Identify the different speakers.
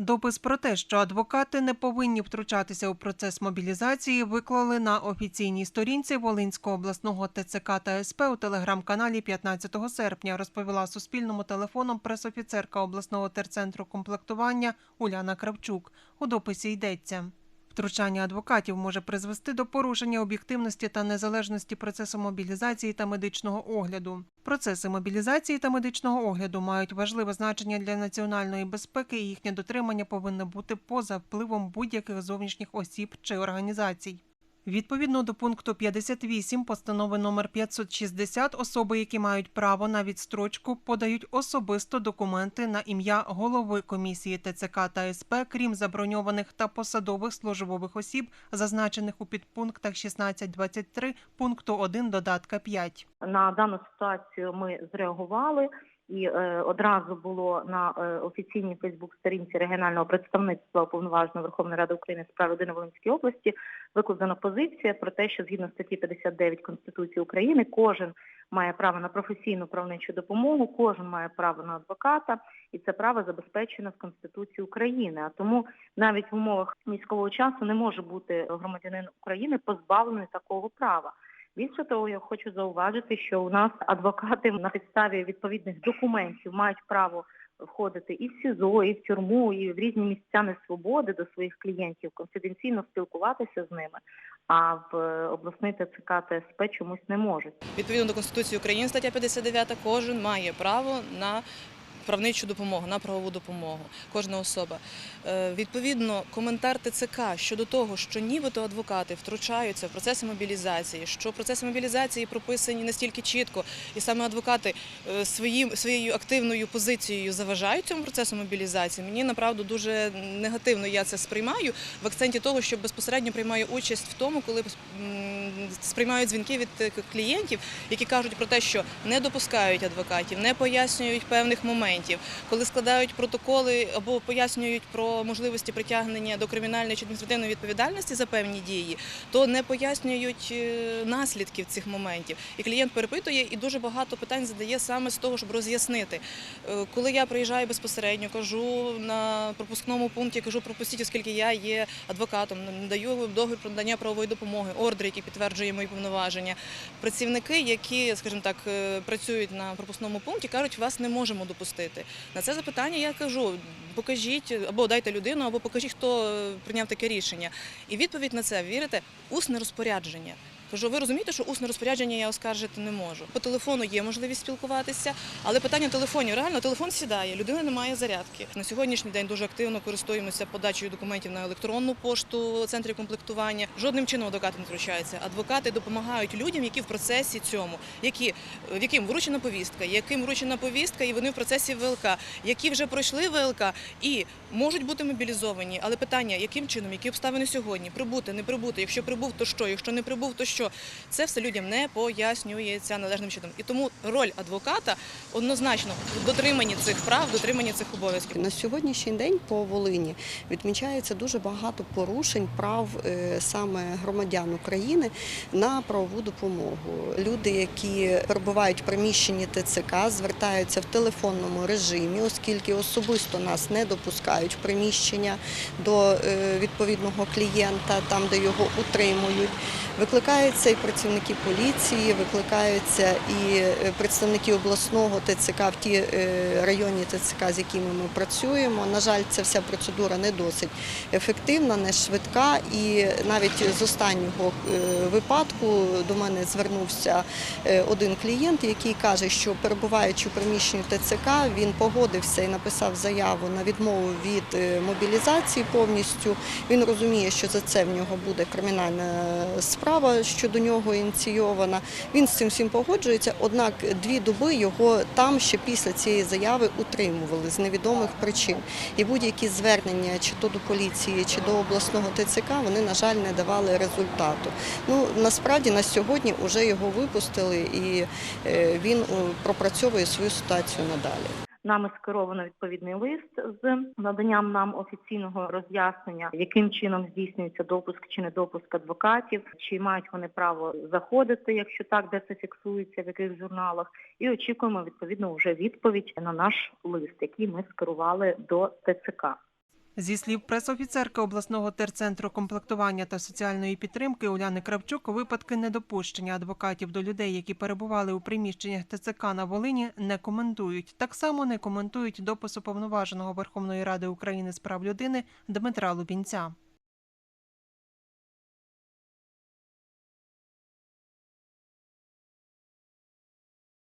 Speaker 1: Допис про те, що адвокати не повинні втручатися у процес мобілізації, виклали на офіційній сторінці Волинського обласного ТЦК та СП у телеграм-каналі 15 серпня, розповіла Суспільному телефоном пресофіцерка обласного терцентру комплектування Уляна Кравчук. У дописі йдеться. Втручання адвокатів може призвести до порушення об'єктивності та незалежності процесу мобілізації та медичного огляду. Процеси мобілізації та медичного огляду мають важливе значення для національної безпеки, і їхнє дотримання повинно бути поза впливом будь-яких зовнішніх осіб чи організацій. Відповідно до пункту 58 постанови номер 560 особи, які мають право на відстрочку, подають особисто документи на ім'я голови комісії ТЦК та СП, крім заброньованих та посадових службових осіб, зазначених у підпунктах 16.23 пункту 1 додатка 5.
Speaker 2: На дану ситуацію ми зреагували і е, одразу було на е, офіційній Фейсбук-сторінці регіонального представництва Уповноваженої Верховної Ради України з прав людини Волинської області викладена позиція про те, що згідно статті 59 Конституції України кожен має право на професійну правничу допомогу, кожен має право на адвоката, і це право забезпечено в Конституції України. А тому навіть в умовах військового часу не може бути громадянин України позбавлений такого права. Більше того, я хочу зауважити, що у нас адвокати на підставі відповідних документів мають право входити і в СІЗО, і в тюрму, і в різні місця несвободи до своїх клієнтів, конфіденційно спілкуватися з ними. А в е, обласний ТЦК та СП чомусь не можуть.
Speaker 3: Відповідно до Конституції України, стаття 59, кожен має право на правничу допомогу, на правову допомогу, кожна особа. Е, Відповідно, коментар ТЦК щодо того, що нібито адвокати втручаються в процеси мобілізації, що процеси мобілізації прописані настільки чітко, і саме адвокати е, своїм, своєю активною позицією заважають цьому процесу мобілізації. Мені направду дуже негативно я це сприймаю в акценті того, що безпосередньо приймаю участь в тому, коли сприймають дзвінки від е, клієнтів, які кажуть про те, що не допускають адвокатів, не пояснюють певних моментів, коли складають протоколи або пояснюють про можливості притягнення до кримінальної чи адміністративної відповідальності за певні дії, то не пояснюють е, наслідків цих моментів. І клієнт перепитує і дуже багато питань задає саме з того, щоб роз'яснити. Е, Коли я приїжджаю безпосередньо, кажу на пропускному пункті, кажу пропустіть, оскільки я є адвокатом, надаю договір про надання правової допомоги, ордер, який підтверджує мої повноваження. Працівники, які, скажімо так, е, працюють на пропускному пункті, кажуть, вас не можемо допустити. На це запитання я кажу: покажіть або дайте людину, або покажіть, хто е, прийняв таке рішення. І відповідь на це вірите усне розпорядження. Кажу, ви розумієте, що усне розпорядження я оскаржити не можу. По телефону є можливість спілкуватися, але питання телефонів реально телефон сідає, людина не має зарядки. На сьогоднішній день дуже активно користуємося подачею документів на електронну пошту центрі комплектування. Жодним чином адвокати не втручаються. Адвокати допомагають людям, які в процесі цьому, які в яким вручена повістка, яким вручена повістка, і вони в процесі ВЛК, які вже пройшли ВЛК і можуть бути мобілізовані. Але питання, яким чином, які обставини сьогодні, прибути, не прибути, якщо прибув, то що, якщо не прибув, то що. Це все людям не пояснюється належним чином. І тому роль адвоката однозначно в дотриманні цих прав, в дотриманні цих обов'язків.
Speaker 4: На сьогоднішній день по Волині відмічається дуже багато порушень прав е, саме громадян України на правову допомогу. Люди, які перебувають в приміщенні ТЦК, звертаються в телефонному режимі, оскільки особисто нас не допускають в приміщення до е, відповідного клієнта, там де його утримують. Викликаються і працівники поліції, викликаються і е, представники обласного ТЦК в ті е, районні ТЦК, з якими ми працюємо. На жаль, ця вся процедура не досить ефективна, не швидка. І навіть з останнього е, випадку до мене звернувся один клієнт, який каже, що перебуваючи в приміщенні ТЦК, він погодився і написав заяву на відмову від мобілізації повністю. Він розуміє, що за це в нього буде кримінальна справа щодо нього ініційована. Він з цим всім погоджується, однак дві доби його там ще після цієї заяви утримували з невідомих причин. І будь-які звернення чи то до поліції, чи до обласного ТЦК, вони, на жаль, не давали результату. Ну насправді на сьогодні вже його випустили і е, він е, пропрацьовує свою ситуацію надалі.
Speaker 2: Нами скеровано відповідний лист з наданням нам офіційного роз'яснення, яким чином здійснюється допуск чи недопуск адвокатів, чи мають вони право заходити, якщо так, де це фіксується, в яких журналах, і очікуємо відповідно вже відповідь на наш лист, який ми скерували до ТЦК.
Speaker 1: Зі слів пресофіцерки обласного терцентру комплектування та соціальної підтримки Уляни Кравчук, випадки недопущення адвокатів до людей, які перебували у приміщеннях ТЦК на Волині, не коментують. Так само не коментують допису повноваженого Верховної Ради України з прав людини Дмитра Лубінця.